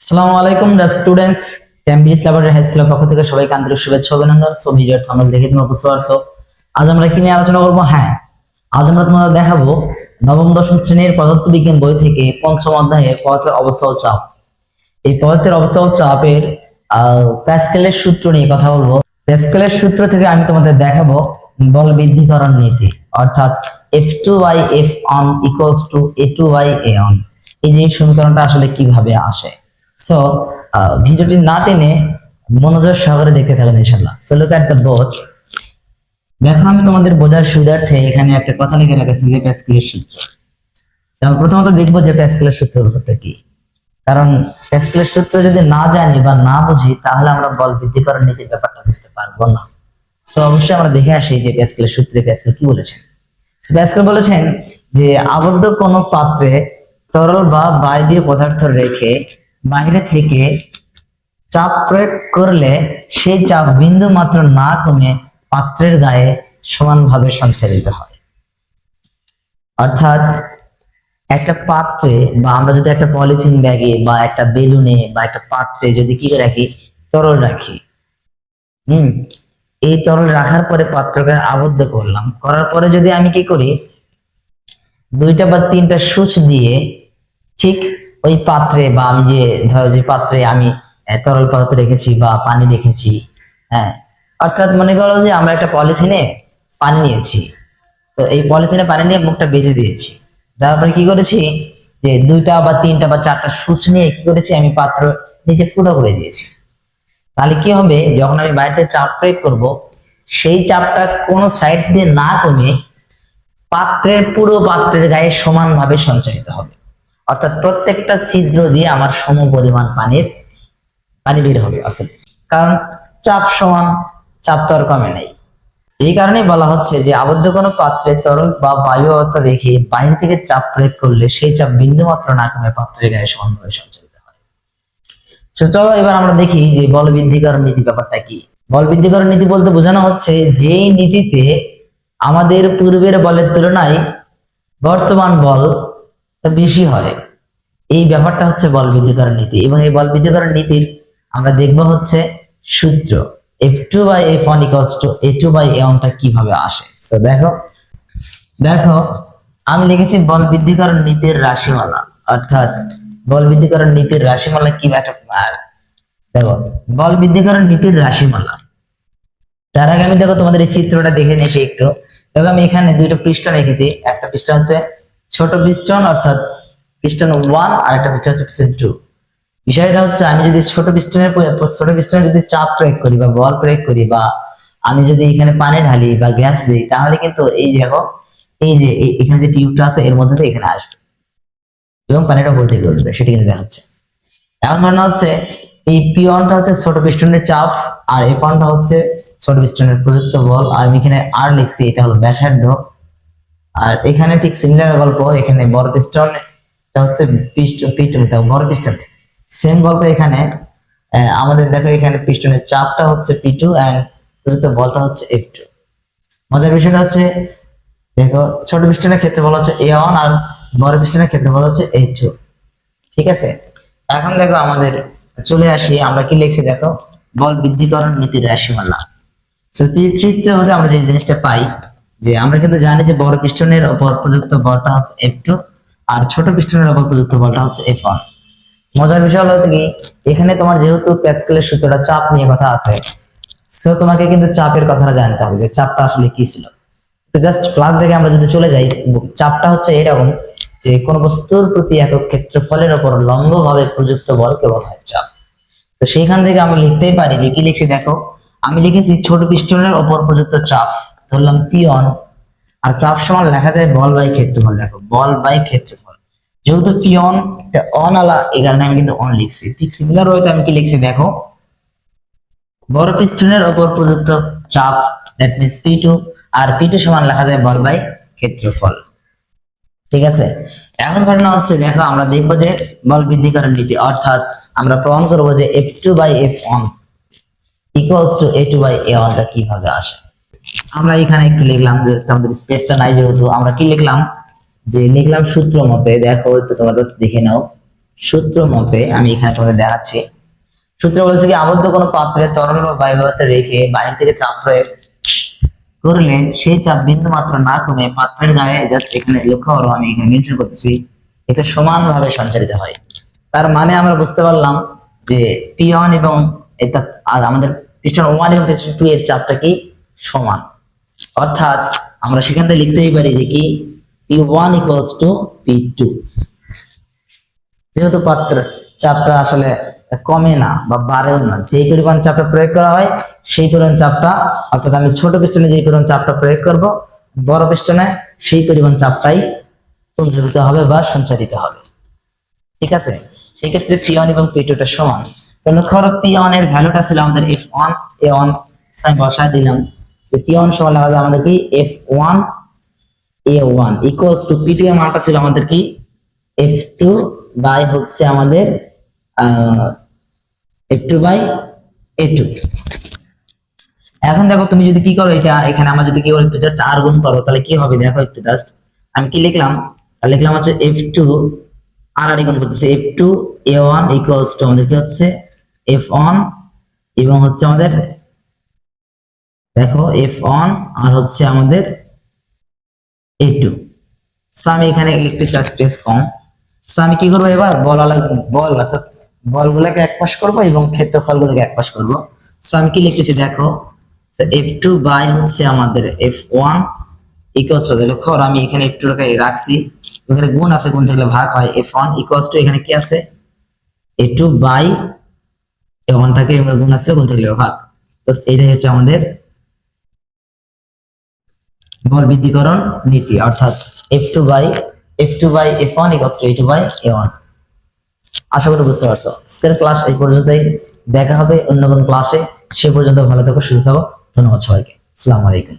আসসালামু আলাইকুম students Cambridge laboratory high স্কুলের পক্ষ থেকে সবাইকে আন্তরিক শুভেচ্ছা অভিনন্দন। সো ভিডিওর থাম্বনেল দেখে তোমরা বুঝতে পারছ আজ আমরা কি নিয়ে আলোচনা করব? হ্যাঁ আজ আমরা তোমাদের দেখাবো নবম, দশম শ্রেণির পদার্থ বিজ্ঞান বই থেকে পঞ্চম অধ্যায়ের পদার্থের অবস্থা ও চাপ। এই পদার্থের অবস্থা ও চাপের প্যাসকেলের সূত্র নিয়ে কথা বলব। প্যাসকেলের সূত্র থেকে আমি তোমাদের দেখাবো বল বৃদ্ধিকরণ নীতি, অর্থাৎ F two by F one equals to A two by A one এই যে সমীকরণটা আসলে কীভাবে আসে? সো ভিডিওটি না টেনে মনোযোগ সহকারে দেখতে থাকুন ইনশাল্লাহ so look at the board দেখো, আমি তোমাদের বোঝার সুবিধার্থে এখানে একটা কথা লিখে রেখেছি যে প্যাসকেলের সূত্র। আমরা প্রথমত দেখব যে প্যাসকেলের সূত্র ব্যাপারটা কি। কারণ প্যাসকেলের সূত্র যদি না জানি বা না বুঝি, তাহলে আমরা বল বৃদ্ধিকরণ নীতির ব্যাপারটা বুঝতে পারব না। সো অবশ্যই আমরা দেখে আসি যে প্যাসকেলের সূত্রে প্যাসকেল কি বলেছেন প্যাসকেল বলেছেন যে আবদ্ধ কোনো পাত্রে তরল বা বায়বীয় পদার্থ রেখে বাইরে থেকে চাপ প্রয়োগ করলে সেই চাপ বিন্দু মাত্র না কমে পাত্রের গায়ে সমানভাবে সঞ্চালিত হয়। অর্থাৎ একটা পাত্রে বা আমরা যদি একটা পলিথিন ব্যাগে বা একটা বেলুনে বা একটা পাত্রে যদি কি রাখি, তরল রাখি। হম, এই তরল রাখার পরে পাত্রকে আবদ্ধ করলাম। করার পরে যদি আমি কি করি, দুইটা বা তিনটা সুচ দিয়ে ঠিক ওই পাত্রে বা আমি যে, ধরো যে পাত্রে আমি তরল পদার্থ রেখেছি বা পানি রেখেছি হ্যাঁ অর্থাৎ মনে করো যে আমরা একটা পলিথিনে পানি নিয়েছি। তো এই পলিথিনে পানি নিয়ে মুখটা বেঁধে দিয়েছি। তারপরে কি করেছি যে দুইটা বা তিনটা বা চারটা সুচ নিয়ে কি করেছি, আমি পাত্র নিচে ফুটো করে দিয়েছি। তাহলে কি হবে, যখন আমি বাড়িতে চাপ প্রয়োগ করব, সেই চাপটা কোনো সাইড দিয়ে না কমে পাত্রের পুরো পাত্রের গায়ে সমানভাবে সঞ্চারিত হবে। অর্থাৎ প্রত্যেকটা ছিদ্র দিয়ে আমার সম পরিমাণ পানির, পানি বের হবে, অর্থাৎ কারণ চাপ সমান, চাপ তো আর কমে নাই। এই কারণেই বলা হচ্ছে যে আবদ্ধ কোনো পাত্রে তরল বা বায়ু অবস্থা রেখে বাইরে থেকে চাপ প্রয়োগ করলে সেই চাপ বিন্দু মাত্র না কমে পাত্রের গায়ে সমানভাবে সঞ্চালিত হয়। চলো এবার আমরা দেখি যে বল বৃদ্ধিকরণ নীতি ব্যাপারটা কি। বল বৃদ্ধিকরণ নীতি বলতে বোঝানো হচ্ছে যেই নীতিতে আমাদের পূর্বের বলের তুলনায় বর্তমান বল বেশি হয়। এই ব্যাপারটা হচ্ছে বল বৃদ্ধিকরণ নীতি এবং এই বল বৃদ্ধিকরণ নীতির আমরা দেখব হচ্ছে সূত্র F two by F one equals to A two by A কীভাবে আসে। দেখো দেখো, আমি লিখেছি বল বৃদ্ধিকরণ নীতির রাশিমালা। অর্থাৎ বল বৃদ্ধিকরণ নীতির রাশিমালা কি একটা দেখো, বল বৃদ্ধিকরণ নীতির রাশিমালা। তার আগে আমি দেখো তোমাদের এই চিত্রটা দেখে নিয়েছি একটু। দেখো, আমি এখানে দুইটা পৃষ্ঠা রেখেছি। একটা পৃষ্ঠা হচ্ছে ছোট পিস্টন, অর্থাৎ পিস্টন ওয়ান আর একটা পিস্টন হচ্ছে পিস্টন টু বিষয়টা হচ্ছে, আমি যদি ছোট পিস্টনের ছোট পিস্টনে যদি চাপ প্রয়োগ করি বা বল প্রয়োগ করি বা আমি যদি এখানে পানি ঢালি বা গ্যাস দিই, তাহলে কিন্তু এই দেখো, এই যে এখানে যে টিউবটা আছে, এর মধ্যে এখানে আসবে। এবং পানিটা করে উঠবে, সেটা কিন্তু দেখাচ্ছে। এখন ঘটনা হচ্ছে, এই পি ওয়ানটা হচ্ছে ছোট পিস্টনের চাপ, আর এফ ওয়ানটা হচ্ছে ছোট পিস্টনের প্রযুক্ত বল। আর আমি এখানে আর লিখছি, এটা হলো ব্যাসার্ধ। আর এখানে ঠিক সিমিলার গল্প, এখানে বড় পিস্টন হচ্ছে পিস্টন পিস্টন বড় পিস্টন সেম গল্প এখানে আমাদের দেখো এখানে পিস্টনের চাপটা হচ্ছে পি টু অ্যান্ড বলটা হচ্ছে এফ টু মজার বিষয়টা হচ্ছে, দেখো, ছোট পিস্টনের ক্ষেত্রে বলা হচ্ছে এ ওয়ান আর বড় পিস্টনের ক্ষেত্রে বলা হচ্ছে এ টু ঠিক আছে? এখন দেখো আমাদের চলে আসি, আমরা কি লিখছি দেখো? বল বৃদ্ধিকরণ নীতির রাশিমালা। চি- চিত্র হতে আমরা যে জিনিসটা পাই যে আমরা কিন্তু জানি যে বড় পিস্টনের উপর প্রযুক্ত বলটা হচ্ছে এফ টু আর ছোট পিস্টনের উপর প্রযুক্ত বলটা হচ্ছে এফ ওয়ান মজার বিষয় হলো কি, এখানে তোমার যেহেতু প্যাসকেলের সূত্রটা চাপ নিয়ে কথা আছে সো তোমাকে কিন্তু চাপের কথাটা জানতে হবে যে চাপটা আসলে কি ছিল। জাস্ট ফ্লাশ রেখে আমরা যদি চলে যাই, চাপটা হচ্ছে এরকম যে কোন বস্তুর প্রতি একক ক্ষেত্রফলের উপর লম্বভাবে প্রযুক্ত বলকে বলা হয় চাপ। তো সেইখান থেকে আমি লিখতেই পারি যে কি লিখছি দেখো, আমি লিখেছি ছোট পিস্টনের ওপর প্রযুক্ত চাপ ধরলাম পি অন আর চাপ সমান লেখা যায় বল বাই ক্ষেত্রফল, দেখো, বল বাই ক্ষেত্রফল। যেহেতু পি অন অন আলা এই কারণে আমি কিন্তু অন লিখছি। ঠিক সিমিলার ওয়েতে আমি কি লিখছি, দেখো। বড় পিস্টনের ওপর প্রযুক্ত চাপ দ্যাট মিনস পি টু আর পি টু সমান লেখা যায় বল বাই ক্ষেত্রফল। ঠিক আছে? এখন ঘটনা হচ্ছে, দেখো, আমরা দেখব যে বল বৃদ্ধিকরণ নীতি, অর্থাৎ আমরা প্রমাণ করব যে F two by F one equals to A two by A ওয়ানটা কীভাবে আসে। আমরা এখানে একটু লিখলাম যে, আমাদের স্পেসটা নাই যেহেতু, আমরা কি লিখলাম? যে লিখলাম সূত্র মতে, দেখো, একটু just দেখে নাও। সূত্র মতে, আমি এখানে তোমাদের দেখাচ্ছি। সূত্র বলছে কি, আবদ্ধ কোনো পাত্রে তরল বা বায়ু পদার্থ রেখে বাইরে থেকে চাপ প্রয়োগ করলে সেই চাপ বিন্দু মাত্র না কমে পাত্রের গায়ে জাস্ট এখানে লক্ষ্য করো, আমি এখানে মেনশন করতেছি এটা সমানভাবে সঞ্চারিত হয়। তার মানে আমরা বুঝতে পারলাম যে পি ওয়ান এবং এটা আমাদের পিস্টন ওয়ান এবং পিস্টন টু এর চাপটা কি? সমান। অর্থাৎ আমরা সেখান থেকে লিখতেই পারি যে কি? P one equals to P two যেহেতু পাত্র চাপটা আসলে কমে না বা বাড়েও না, যেই পরিমাণ চাপটা প্রয়োগ করা হয়, সেই পরিমাণ চাপটা, অর্থাৎ আমি ছোট পিস্টনে যেই পরিমাণ চাপটা প্রয়োগ করব, বড় পিস্টনে সেই পরিমাণ চাপটাই সঞ্চারিত হবে বা সঞ্চারিত হবে। ঠিক আছে? সেই ক্ষেত্রে পি ওয়ান এবং পি টুটা সমান। লক্ষ্য করো পি ওয়ানের ভ্যালুটা ছিল আমাদের এফ ওয়ান এ ওয়ান বসায় দিলাম। ওয়ান সমান লেখা যায় আমাদের কি? F one A one equals to P two এর মানটা ছিল আমাদের কি? এফ টু বাই হচ্ছে আমাদের F two by A two এখন দেখো তুমি যদি কি করো এটা, এখানে আমরা যদি কি করো একটু জাস্ট আর গুণ করো, তাহলে কি হবে? দেখো একটু জাস্ট আমি কি লিখলাম? তাহলে লিখলাম হচ্ছে এফ টু আর আর গুণ করতেছে F two A one equals to আমাদের কি হচ্ছে? এফ ওয়ান এবং হচ্ছে আমাদের দেখো এফ ওয়ান আর হচ্ছে আমাদের এ টু সো আমি এখানে লিখতেছি স্পেস কম। সো আমি কি করব এবার? বল বল অর্থাৎ বলগুলোকে এক পাশ করব এবং ক্ষেত্রফলগুলোকে এক পাশ করব। সো আমি কি লিখতেছি দেখো এফ টু বাই হচ্ছে আমাদের এফ ওয়ান ইকুয়ালস টু লক্ষ্য আমি এখানে এফ টু রাখছি। এখানে গুণ আছে, গুণ থাকলে ভাগ হয়। এফ ওয়ান ইকুয়ালস টু এখানে কি আছে? এ টু বাই এ ওয়ানটাকে আমরা গুণ আসলে গুণ থাকলে ভাগ। তো এইটাই হচ্ছে আমাদের বল বৃদ্ধিকরণ নীতি, অর্থাৎ F two by F two by F one equals to A two by A one আশা করি বুঝতে পারছ। আজকের ক্লাস এই পর্যন্তই। দেখা হবে অন্য কোন ক্লাসে সে পর্যন্ত ভালো থাকো, সুস্থ থাকো। ধন্যবাদ সবাইকে। আসসালামু আলাইকুম।